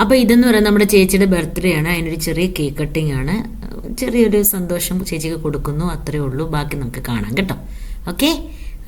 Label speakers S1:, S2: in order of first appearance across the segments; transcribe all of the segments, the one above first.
S1: അപ്പോൾ ഇതെന്ന് പറയുന്നത് നമ്മുടെ ചേച്ചിയുടെ ബർത്ത്ഡേ ആണ്. അതിനൊരു ചെറിയ കേക്ക് കട്ടിംഗ് ആണ്. ചെറിയൊരു സന്തോഷം ചേച്ചിക്ക് കൊടുക്കുന്നു. അത്രേ ഉള്ളൂ. ബാക്കി നമുക്ക് കാണാം കേട്ടോ. ഓക്കെ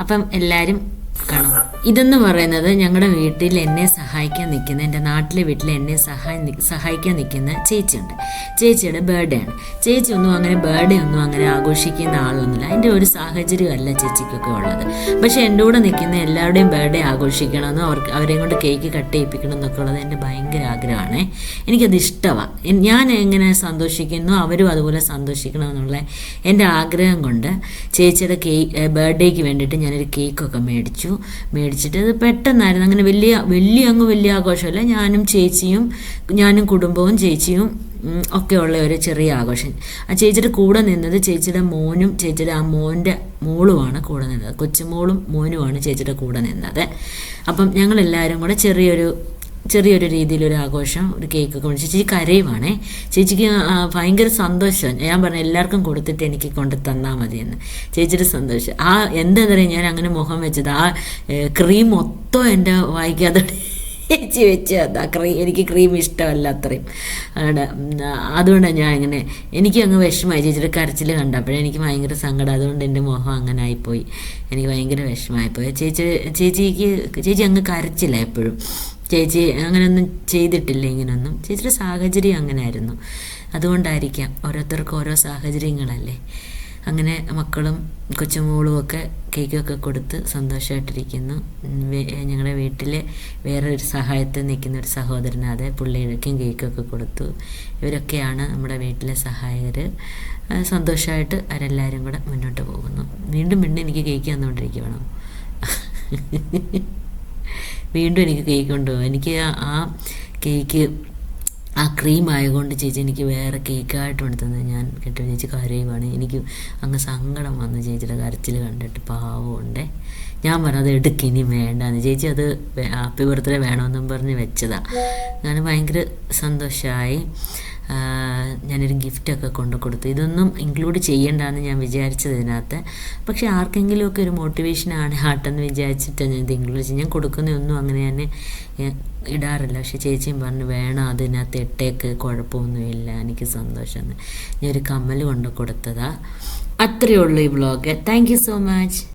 S1: അപ്പം എല്ലാവരും കാണും ഇതെന്ന് പറയുന്നത് ഞങ്ങളുടെ വീട്ടിൽ എന്നെ സഹായിക്കാൻ നിൽക്കുന്ന എന്റെ നാട്ടിലെ വീട്ടിൽ എന്നെ സഹായി സഹായിക്കാൻ നിൽക്കുന്ന ചേച്ചിയുണ്ട്. ചേച്ചിയുടെ ബർത്ത്ഡേ ആണ്. ചേച്ചി ഒന്നും അങ്ങനെ ബർത്ത്ഡേ ഒന്നും അങ്ങനെ ആഘോഷിക്കുന്ന ആളൊന്നുമില്ല. അതിന്റെ ഒരു സാഹചര്യമല്ല ചേച്ചിക്കൊക്കെ ഉള്ളത്. പക്ഷേ എന്റെ കൂടെ നിൽക്കുന്ന എല്ലാവരുടെയും ബർത്ത്ഡേ ആഘോഷിക്കണമെന്നും അവർക്ക് അവരെയും കൊണ്ട് കേക്ക് കട്ട് ചെയ്യിപ്പിക്കണം എന്നൊക്കെ ഉള്ളത് എന്റെ ഭയങ്കര ആഗ്രഹമാണ്. എനിക്കത് ഇഷ്ടമാണ് ഞാൻ എങ്ങനെ സന്തോഷിക്കുന്നു അവരും അതുപോലെ സന്തോഷിക്കണം എന്നുള്ള എന്റെ ആഗ്രഹം കൊണ്ട് ചേച്ചിയുടെ കേക്ക് ബർത്ത്ഡേക്ക് വേണ്ടിയിട്ട് ഞാനൊരു കേക്കൊക്കെ മേടിച്ചു. മേടിച്ചിട്ട് അത് പെട്ടെന്നായിരുന്നു. അങ്ങനെ വലിയ വലിയ അങ്ങ് വലിയ ആഘോഷമല്ല. ഞാനും ചേച്ചിയും ഞാനും കുടുംബവും ചേച്ചിയും ഒക്കെ ഉള്ള ഒരു ചെറിയ ആഘോഷം. ആ ചേച്ചിയുടെ കൂടെ നിന്നത് ചേച്ചിയുടെ മോനും ചേച്ചിയുടെ ആ മോന്റെ മോളുമാണ് കൂടെ നിന്നത്. കൊച്ചുമോളും മോനുമാണ് ചേച്ചിയുടെ കൂടെ നിന്നത്. അപ്പം ഞങ്ങളെല്ലാവരും കൂടെ ചെറിയൊരു ചെറിയൊരു രീതിയിലൊരു ആഘോഷം ഒരു കേക്കൊക്കെ മേടിച്ചു ചേച്ചി കരയുവാണേ. ചേച്ചിക്ക് ഭയങ്കര സന്തോഷം. ഞാൻ പറഞ്ഞു എല്ലാവർക്കും കൊടുത്തിട്ട് എനിക്ക് കൊണ്ട് തന്നാൽ മതിയെന്ന്. ചേച്ചിയുടെ സന്തോഷം. ആ എന്താ പറയുക ഞാൻ അങ്ങനെ മുഖം വെച്ചത്. ആ ക്രീം മൊത്തം എന്റെ വായിക്കാതെ ചേച്ചി വെച്ച് അതാ ക്രീം എനിക്ക് ക്രീം ഇഷ്ടമല്ല അത്രയും. അതുകൊണ്ടാണ് ഞാൻ ഇങ്ങനെ എനിക്ക് അങ്ങ് വിഷമമായി ചേച്ചിയുടെ കരച്ചിൽ കണ്ടപ്പോഴേ എനിക്ക് ഭയങ്കര സങ്കടം. അതുകൊണ്ട് എന്റെ മുഖം അങ്ങനെ ആയിപ്പോയി. എനിക്ക് ഭയങ്കര വിഷമമായിപ്പോയി ചേച്ചി ചേച്ചിക്ക് ചേച്ചി അങ്ങ് കരച്ചില്ല എപ്പോഴും. ചേച്ചി അങ്ങനെയൊന്നും ചെയ്തിട്ടില്ല ഇങ്ങനെയൊന്നും ചേച്ചിയുടെ സാഹചര്യം അങ്ങനെ ആയിരുന്നു അതുകൊണ്ടായിരിക്കാം ഓരോരുത്തർക്കും ഓരോ സാഹചര്യങ്ങളല്ലേ. അങ്ങനെ മക്കളും കൊച്ചുമോളും ഒക്കെ കേക്കൊക്കെ കൊടുത്ത് സന്തോഷമായിട്ടിരിക്കുന്നു ഞങ്ങളുടെ വീട്ടിൽ വേറെ ഒരു സഹായത്തിൽ നിൽക്കുന്ന ഒരു സഹോദരൻ അതെ പുള്ളിക്കും കേക്കൊക്കെ കൊടുത്തു. ഇവരൊക്കെയാണ് നമ്മുടെ വീട്ടിലെ സഹായകർ സന്തോഷമായിട്ട് അവരെല്ലാവരും കൂടെ മുന്നോട്ട് പോകുന്നു. വീണ്ടും വീണ്ടും എനിക്ക് കേക്ക് തന്നുകൊണ്ടിരിക്കുകയാണോ വീണ്ടും എനിക്ക് കേക്ക് കൊണ്ടുപോകും എനിക്ക് ആ- കേക്ക് ആ ക്രീം ആയതുകൊണ്ട് ചേച്ചി എനിക്ക് വേറെ കേക്കായിട്ട് എടുത്തത് ഞാൻ കേട്ടോ ചേച്ചി കരയുവാണ്. എനിക്ക് അങ്ങ് സങ്കടം വന്നു ചേച്ചിയുടെ കരച്ചിൽ കണ്ടിട്ട് പാവമുണ്ടേ ഞാൻ പറഞ്ഞു അത് എടുക്ക് ഇനി വേണ്ടാന്ന്. ചേച്ചി അത് ഹാപ്പി ബർത്ത്ഡേ വേണമെന്നും പറഞ്ഞ് വെച്ചതാണ് ഞാൻ ഭയങ്കര സന്തോഷമായി ഞാനൊരു ഗിഫ്റ്റൊക്കെ കൊണ്ടു കൊടുത്തു. ഇതൊന്നും ഇൻക്ലൂഡ് ചെയ്യണ്ടെന്ന് ഞാൻ വിചാരിച്ചത് ഇതിനകത്ത്. പക്ഷേ ആർക്കെങ്കിലുമൊക്കെ ഒരു മോട്ടിവേഷനാണ് ഹാട്ടെന്ന് വിചാരിച്ചിട്ടാണ് ഞാൻ ഇത് ഇൻക്ലൂഡ് ചെയ്യും ഞാൻ കൊടുക്കുന്നതൊന്നും അങ്ങനെ ഞാൻ ഇടാറില്ല. പക്ഷേ ചേച്ചിയും പറഞ്ഞു വേണം അതിനകത്ത് ഇട്ടേക്ക് കുഴപ്പമൊന്നുമില്ല എനിക്ക് സന്തോഷമെന്ന് ഞാനൊരു കമ്മൽ കൊണ്ട് കൊടുത്തതാ. അത്രയേ ഉള്ളൂ ഈ ബ്ലോഗ് താങ്ക് സോ മച്ച്